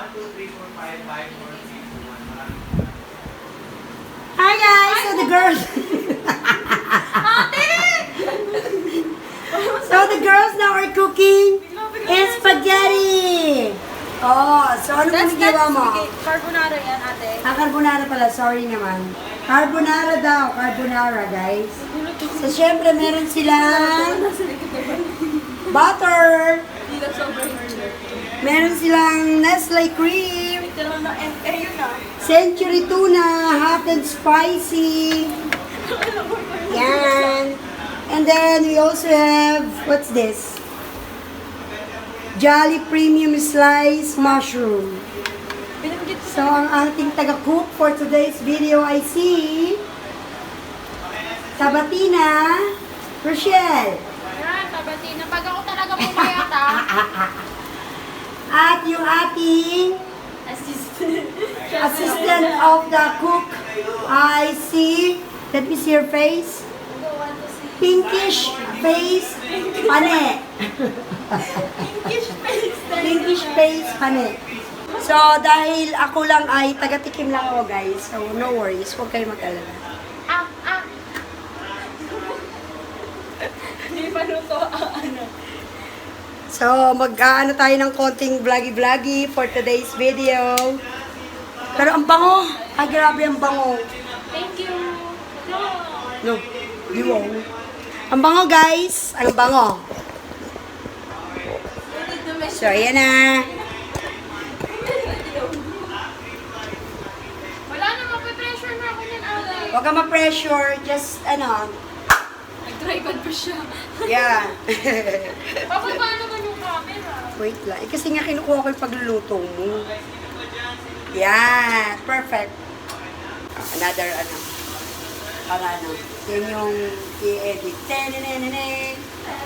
Hi guys! So the girls... so the girls now are cooking is spaghetti! Oh, so ano That's ginawa mo? Carbonara yan, ate. Ah, carbonara pala. Sorry naman. Carbonara daw. Carbonara, guys. So, syempre, meron silang butter. Na sobrang Meron silang Nestle cream. Ito na, eh, eh, yun na. Century tuna. Hot and spicy. Yan. And then, we also have, what's this? Jolly Premium Slice Mushroom. So, ang ating taga-cook for today's video ay si Sabatina Rochelle. Yan, tabati na. Pag ako talaga. At yung ating Assistant. assistant of the cook ay si, let me see her face, pinkish face pane. Pinkish face. Pinkish face pane. So, dahil ako lang ay taga-tikim lang ako guys, so no worries, huwag kayo mag-alala. Ah, ah. Hindi pa ang ano. So, mag-ano tayo ng konting vloggy-vloggy for today's video. Pero ang bango! Ay, grabe ang bango. Thank you. No. No, di wow. Ang bango, guys! Ang bango. So, ayan na. Wala na, mape-pressure na ako niyan, ate. Huwag ka ma-pressure. Just, ano, Nag-tripod pa siya. yeah. Camera. Wait lang. Eh, kasi nga kinukuha ko yung pagluluto mo. Yeah, perfect. Ah, Another, ano, para ano, yun yung i-edit. Tenenenenen.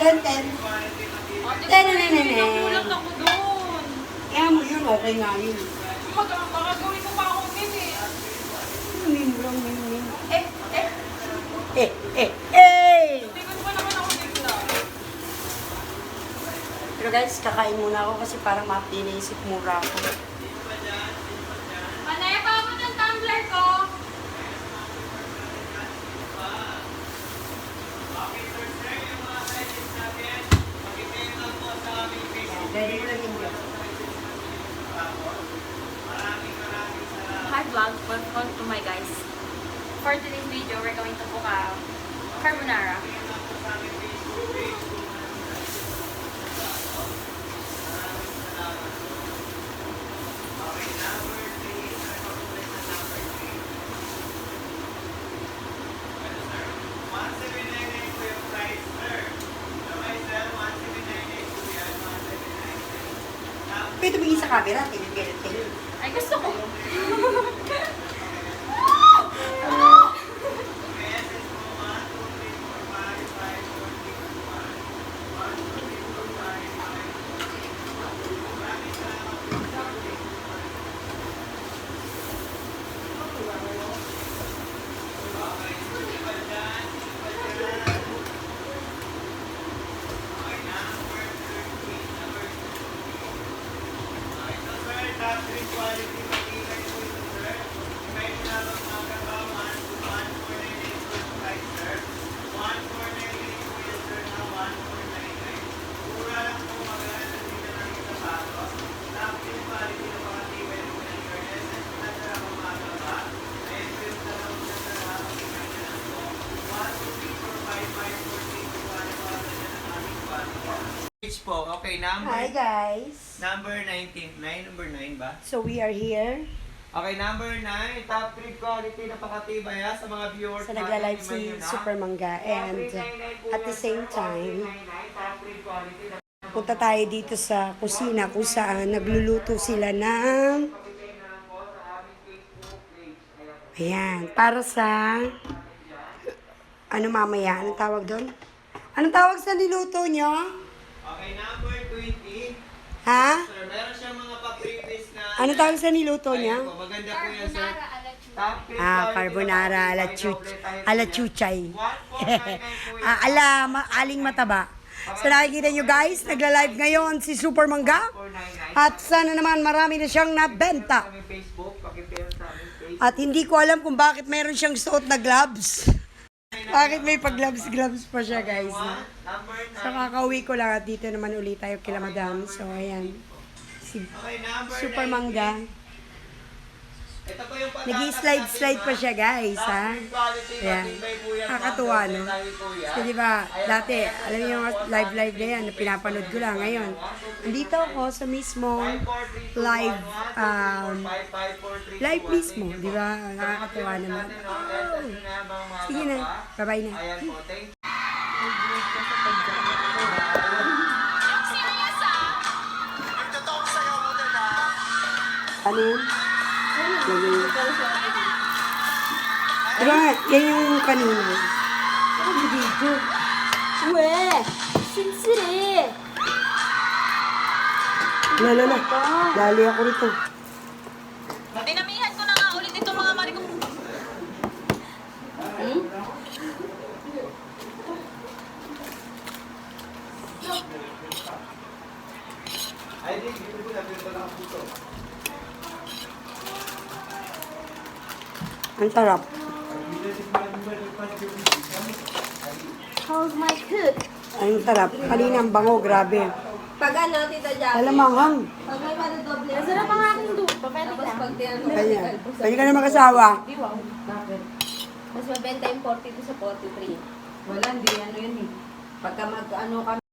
Ten, ten. Ate, Tenenenenen. nakulang ako doon. Kaya mo yun, okay nga yun. Baka gawin mo pa akong. Min, min, min, min. Eh, eh. Eh, eh, eh! Tingnan pa naman ako bigla. Pero guys, kakain muna ako kasi parang mapiniisip mura ako. Panay pa ako ng tumbler ko. Ready ko lang yun. Hi vlog, welcome to my guys. For today's video, we're going to cook carbonara. Sa camera, tingin. Ay, gusto ko. Thank you. Po. Okay, number Hi guys! number 19. 9, number 9 ba? So we are here Okay, number 9. Top 3 quality na pakatibay ha, sa mga viewers sa nagla-live si? Super Mangga and at the same time Top 3 quality na punta tayo dito sa kusina kung saan nagluluto sila ng ayan para sa ano mamaya anong tawag doon anong tawag sa niluto nyo Okay, number 20. Ha Sir, meron siyang mga pa-previous na... anong tawag sa niluto niya po, maganda po yan, sir. Top 3 ah carbonara ala chuch ala chuchay ah, ala ma, aling mataba So nakikita nyo guys, nagla-live ngayon si Super Mangga. 499. At sana naman marami na siyang nabenta. Sa aming Facebook, pakipare sa aming. At hindi ko alam kung bakit mayroon siyang suot na gloves. Bakit may pag-gloves-gloves pa siya guys. no? Number 9. So kakauwi ko lang at dito naman ulit tayo kila madam. So ayan, si Super 19. Mangga. Ito po yung patatas Nag-slide-slide pa siya guys ha. Ayan. ma'am. no. So di ba, dati, alam niyo yung live-live na yan, na pinapanood ko lang ngayon. Andito ako sa mismong live, um, live mismo, di ba? Nakakatuwa naman. Oh. Sige na, bye-bye na. Ayan po, thank you. Ano yun? Diba, yan yung kanina. Ano yung video? Uwe! Sinsiri! Lala na. Lali ako rito. Dinamihan ko na nga ulit itong mga marikong... Hmm? Ay, di, dito po natin ito lang ang puto. Ang sarap. How's my cook? Ang sarap. Kanina ang bango, grabe. Pag ano, Tita Jackie, Alamanghang. pag may madodoble, Masarap ang aking dupa. Pwede tapos lang. pag tinanong, Kanya. Kanya ka na mag-asawa. mas mabenta yung 42 sa 43. Wala, hindi ano yun eh. Pagka mag, ano kami,